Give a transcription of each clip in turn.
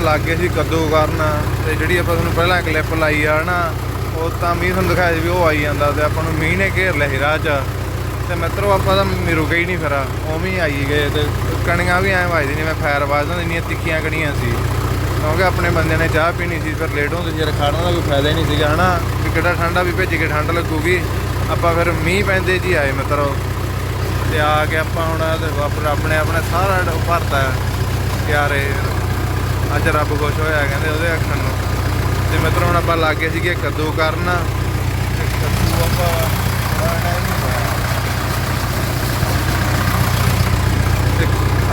ਲੱਗ ਲੱਗੇ ਸੀ ਕੱਦੂ ਕਰਨ ਤੇ ਜਿਹੜੀ ਆਪਾਂ ਤੁਹਾਨੂੰ ਪਹਿਲਾਂ ਕਲਿੱਪ ਲਾਈ ਆ ਨਾ ਉਹ ਤਾਂ ਮੀਂਹ ਤੁਹਾਨੂੰ ਦਿਖਾਇਆ ਸੀ ਵੀ ਉਹ ਆਈ ਜਾਂਦਾ ਤੇ ਆਪਾਂ ਨੂੰ ਮੀਂਹ ਨੇ ਘੇਰ ਲਿਆ ਸੀ ਰਾਹ 'ਚ। ਤੇ ਮਿੱਤਰੋ, ਆਪਾਂ ਤਾਂ ਰੁਕੇ ਹੀ ਨਹੀਂ ਫਿਰ, ਉਵੇਂ ਹੀ ਆਈ ਗਏ ਤੇ ਕਣੀਆਂ ਵੀ ਐਂ ਵੱਜਦੀ ਮੈਂ ਫਾਇਰ ਵੱਜਦਾ, ਇੰਨੀਆਂ ਤਿੱਖੀਆਂ ਕਣੀਆਂ ਸੀ। ਕਿਉਂਕਿ ਆਪਣੇ ਬੰਦੇ ਨੇ ਚਾਹ ਪੀਣੀ ਸੀ, ਫਿਰ ਲੇਟ ਹੁੰਦੇ ਸੀ ਖਾਣਾ ਦਾ ਕੋਈ ਫਾਇਦਾ ਹੀ ਨਹੀਂ ਸੀਗਾ ਹਨਾ। ਵੀ ਕਿਹੜਾ ਠੰਡਾ ਵੀ ਭੇਜ ਕੇ ਠੰਡ ਲੱਗੂਗੀ, ਆਪਾਂ ਫਿਰ ਮੀਂਹ ਪੈਂਦੇ ਜੀ ਆਏ ਮਿੱਤਰੋ। ਤੇ ਆ ਕੇ ਆਪਾਂ ਹੁਣ ਤੇ ਆਪਣੇ ਆਪਣੇ ਸਾਰਾ ਭਰਤਾ ਯਾਰੇ ਅੱਜ ਰੱਬ ਖੁਸ਼ ਹੋਇਆ ਕਹਿੰਦੇ ਉਹਦੇ ਅੱਖਾਂ ਨੂੰ। ਤੇ ਮਿੱਤਰੋ ਹੁਣ ਆਪਾਂ ਲੱਗੇ ਸੀਗੇ ਕੱਦੂ ਕਰਨ ਤੇ ਕੱਦੂ ਆਪਾਂ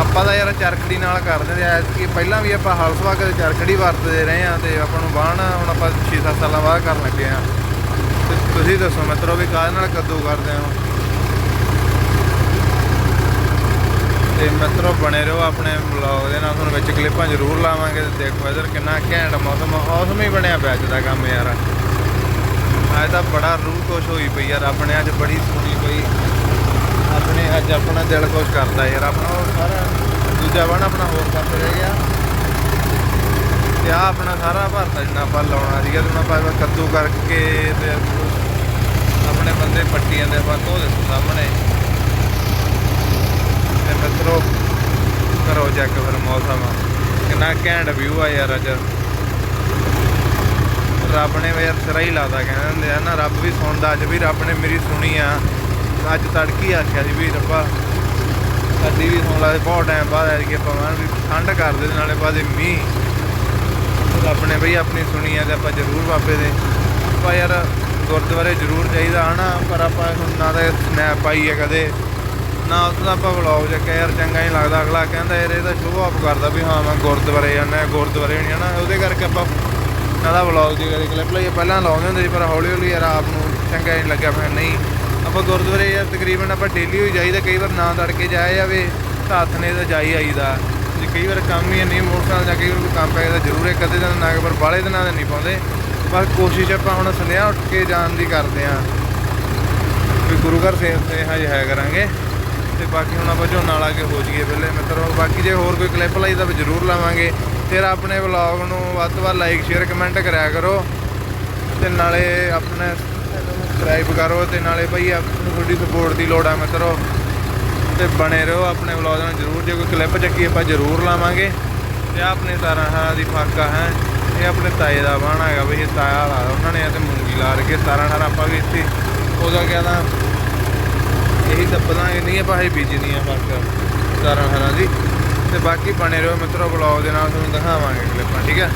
ਆਪਾਂ ਤਾਂ ਯਾਰ ਚਰਖੜੀ ਨਾਲ ਕਰਦੇ ਤੇ ਐਸ ਕਿ ਪਹਿਲਾਂ ਵੀ ਆਪਾਂ ਹਲਸਵਾ ਕੇ ਚਰਖੜੀ ਵਰਤਦੇ ਰਹੇ ਆ ਤੇ ਆਪਾਂ ਨੂੰ ਬਾਣ ਹੁਣ ਆਪਾਂ 6-7 ਸਾਲਾਂ ਬਾਅਦ ਕਰਨ ਲੱਗੇ ਆ ਤੇ ਤੁਸੀਂ ਦੱਸੋ ਮਿੱਤਰੋ ਵੀ ਕਾਹਦੇ ਨਾਲ ਕੱਦੂ ਕਰਦੇ ਹੋ? ਤੇ ਮਿੱਤਰੋ ਬਣੇ ਰਹੋ ਆਪਣੇ ਵਲੌਗ ਦੇ ਨਾਲ। ਤੁਹਾਨੂੰ ਵਿੱਚ ਕਲਿੱਪਾਂ ਜ਼ਰੂਰ ਲਾਵਾਂਗੇ ਤੇ ਦੇਖੋ ਇਧਰ ਕਿੰਨਾ ਘੈਂਟ ਮੌਸਮ ਮੌਸਮ ਹੀ ਬਣਿਆ ਪਿਆ ਅੱਜ ਦਾ ਕੰਮ ਯਾਰ। ਅੱਜ ਤਾਂ ਬੜਾ ਰੂਹ ਖੁਸ਼ ਹੋਈ ਪਈ ਯਾਰ। ਆਪਣੇ ਅੱਜ ਬੜੀ ਸੋਹਣੀ ਪਈ। ਆਪਣੇ ਅੱਜ ਆਪਣਾ ਦਿਲ ਖੁਸ਼ ਕਰਦਾ ਯਾਰ। ਆਪਣਾ ਸਾਰਾ ਦੂਜਾ ਬਣ ਆਪਣਾ ਹੋਰ ਪਾਸੇ ਰਹਿ ਗਿਆ। ਤੇ ਆ ਆਪਣਾ ਸਾਰਾ ਭਰਤਾ ਜਿੰਨਾ ਆਪਾਂ ਲਾਉਣਾ ਸੀਗਾ ਤੇ ਹੁਣ ਆਪਾਂ ਕੱਦੂ ਕਰਕੇ ਤੇ ਆਪਣੇ ਬੰਦੇ ਪੱਟੀਆਂ ਦੇ ਆਪਾਂ ਧੋ ਦਿੱਤੇ ਸਾਹਮਣੇ ਤੇ ਮਿੱਤਰੋ ਕਰੋ ਚੈੱਕ ਫਿਰ ਮੌਸਮ ਕਿੰਨਾ ਘੈਂਟ ਵਿਊ ਆ ਯਾਰ ਅੱਜ। ਰੱਬ ਨੇ ਵੀ ਯਾਰ ਸਿਰਾ ਹੀ ਲਾਦਾ ਕਹਿੰਦੇ ਹੁੰਦੇ ਆ ਨਾ, ਰੱਬ ਵੀ ਸੁਣਦਾ, ਅੱਜ ਵੀ ਰੱਬ ਨੇ ਮੇਰੀ ਸੁਣੀ ਆ। ਅੱਜ ਤੜਕੀ ਆਖਿਆ ਸੀ ਵੀ ਰੱਬਾ ਸਾਡੀ ਵੀ ਸੁਣ ਲਾ, ਬਹੁਤ ਟਾਈਮ ਬਾਅਦ ਆ ਕਿ ਆਪਾਂ ਵੀ ਠੰਡ ਕਰਦੇ ਦੇ ਤੇ ਨਾਲੇ ਬਾਅਦ ਮੀਂਹ। ਰੱਬ ਨੇ ਬਈ ਆਪਣੀ ਸੁਣੀ ਆ ਤੇ ਆਪਾਂ ਜ਼ਰੂਰ ਬਾਬੇ ਦੇ। ਆਪਾਂ ਯਾਰ ਗੁਰਦੁਆਰੇ ਜ਼ਰੂਰ ਜਾਈਦਾ ਹਨਾ, ਪਰ ਆਪਾਂ ਹੁਣ ਨਾ ਤਾਂ ਸਨੈਪ ਪਾਈ ਆ ਕਦੇ। ਨਾ ਉਸ ਦਾ ਆਪਾਂ ਵਲੌਗ ਚੱਕਿਆ ਯਾਰ ਚੰਗਾ ਨਹੀਂ ਲੱਗਦਾ, ਅਗਲਾ ਕਹਿੰਦਾ ਯਾਰ ਇਹ ਤਾਂ ਸ਼ੋਅ ਆਪ ਕਰਦਾ ਵੀ ਹਾਂ ਮੈਂ ਗੁਰਦੁਆਰੇ ਜਾਂਦਾ, ਗੁਰਦੁਆਰੇ ਨਹੀਂ ਜਾਣਾ, ਉਹਦੇ ਕਰਕੇ ਆਪਾਂ ਨਾ ਦਾ ਵਲੌਗ ਦੀ ਕਰੀ ਕਲਿੱਪ ਲਈ ਪਹਿਲਾਂ ਲਾਉਂਦੇ ਹੁੰਦੇ ਸੀ, ਪਰ ਹੌਲੀ ਹੌਲੀ ਯਾਰ ਆਪ ਨੂੰ ਚੰਗਾ ਨਹੀਂ ਲੱਗਿਆ, ਫਿਰ ਨਹੀਂ। ਆਪਾਂ ਗੁਰਦੁਆਰੇ ਯਾਰ ਤਕਰੀਬਨ ਆਪਾਂ ਡੇਲੀ ਹੋਈ ਜਾਈਦਾ, ਕਈ ਵਾਰ ਨਾ ਤੜਕੇ ਜਾਇਆ ਜਾਵੇ, ਤਾਂ ਹੱਥ ਨੇ ਤਾਂ ਜਾਈ ਆਈਦਾ। ਜੇ ਕਈ ਵਾਰ ਕੰਮ ਹੀ ਨਹੀਂ ਮੋਟਰਸਾਈਕਲ ਜਾਂ ਕਈ ਵਾਰ ਕੋਈ ਕੰਮ ਪੈ ਜਾਂਦਾ, ਜ਼ਰੂਰ ਹੈ ਕਦੇ ਦਿਨ ਨਾ ਪਰ ਬਾਲੇ ਦਿਨਾਂ ਦੇ ਨਹੀਂ ਪਾਉਂਦੇ। ਪਰ ਕੋਸ਼ਿਸ਼ ਆਪਾਂ ਹੁਣ ਸੁਨੇਹਾ ਉੱਠ ਕੇ ਜਾਣ ਦੀ ਕਰਦੇ ਆਂ ਵੀ ਗੁਰੂ ਘਰ ਸੇ ਸੁਨੇਹਾ ਜਿਹਾ ਹੈ ਕਰਾਂਗੇ। ਤੇ ਬਾਕੀ ਹੁਣ ਆਪਾਂ ਝੋਨਾ ਲਾ ਕੇ ਹੋ ਜਾਈਏ ਪਹਿਲੇ ਮਿੱਤਰੋ। ਬਾਕੀ ਜੇ ਹੋਰ ਕੋਈ ਕਲਿੱਪ ਲਈ ਤਾਂ ਜ਼ਰੂਰ ਲਾਵਾਂਗੇ। ਫਿਰ ਆਪਣੇ ਵਲੌਗ ਨੂੰ ਵੱਧ ਤੋਂ ਵੱਧ ਲਾਈਕ ਸ਼ੇਅਰ ਕਮੈਂਟ ਕਰਿਆ ਕਰੋ। ਤੇ ਨਾਲੇ ਆਪਣੇ ਸਬਸਕ੍ਰਾਈਬ ਕਰੋ ਤੇ ਨਾਲੇ ਭਾਈ ਆਪ ਨੂੰ ਤੁਹਾਡੀ ਸਪੋਰਟ ਦੀ ਲੋੜ ਆ ਮਿੱਤਰੋ। ਤੇ ਬਣੇ ਰਹੋ ਆਪਣੇ ਵਲੌਗ ਨਾਲ ਜ਼ਰੂਰ। ਜੇ ਕੋਈ ਕਲਿੱਪ ਚੱਕੀ ਆਪਾਂ ਜ਼ਰੂਰ ਲਾਵਾਂਗੇ। ਤੇ ਆਪਣੇ ਤਾਰਾਂ ਹਾਂ ਦੀ ਫਾਕਾ ਹੈ। ਇਹ ਆਪਣੇ ਤਾਏ ਦਾ ਬਾਣਾ ਹੈਗਾ ਵੀ ਇਹ ਤਾਇਆ ਵਾਲਾ। ਉਹਨਾਂ ਨੇ ਤੇ ਮੂੰਗੀ ਲਾ ਰਕੇ ਤਾਰਾਂ ਨਾਲ ਆਪਾਂ ਵੀ ਇੱਥੇ, ਉਹਦਾ ਕਿਆ ਤਾਂ ਇਹੀ ਦੱਬਦਾਂਗੇ ਨਹੀਂ ਆਪਾਂ ਇਹ ਬੀਜਣੀਆਂ ਫ਼ਰਕ ਤਾਰਾਂ ਹਰਾਂ ਦੀ ਤੇ ਬਾਕੀ ਬਣੇ ਰਹੋ ਮਿੱਤਰੋ ਵਲੌਗ ਦੇ ਨਾਲ ਤੁਹਾਨੂੰ ਦਿਖਾਵਾਂਗੇ ਕਲਿੱਪਾਂ ਠੀਕ ਹੈ?